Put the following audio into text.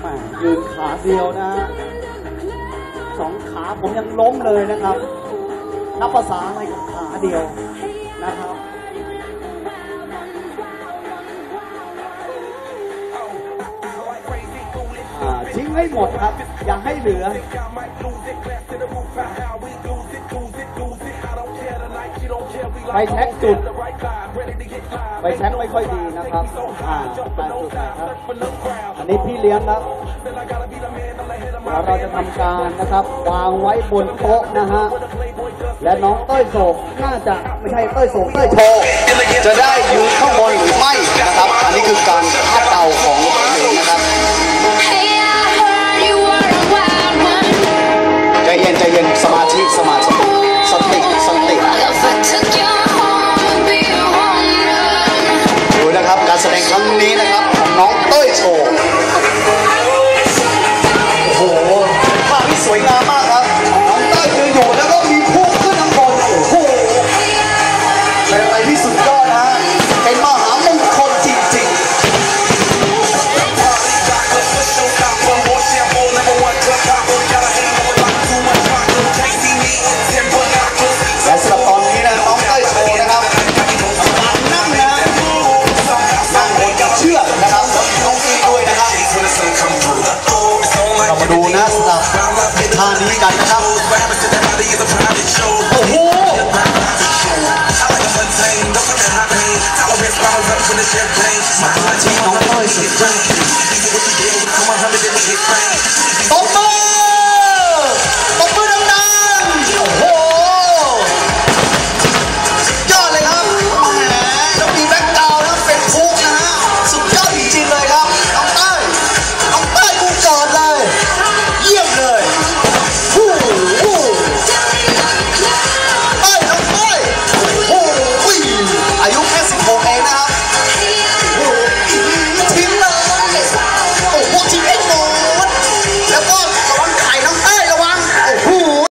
แหม่ยืนขาเดียวนะฮะสองขาผมยังล้มเลยนะครับ นับภาษาอะไรกับขาเดียวนะครับ อ่าทิ้งให้หมดครับ อย่าให้เหลือ ไปแท็กจุดไปแท็กไม่ค่อยดีนะครับอ่าแปดจุดนะครับอันนี้พี่เลี้ยงครับเราจะทำการนะครับวางไว้บนโต๊ะนะฮะและน้องต้อยโศกน่าจะไม่ใช่ต้อยโศกต้อยโชว์จะได้อยู่ข้างบนหรือไม่นะครับอันนี้ นะครับ การแสดงครั้งนี้นะครับของน้องเต้ยโชว์ ท่านี้กันนะครับ โอ้โหสมาธิน้องเต้ยสุดยอดตบมือ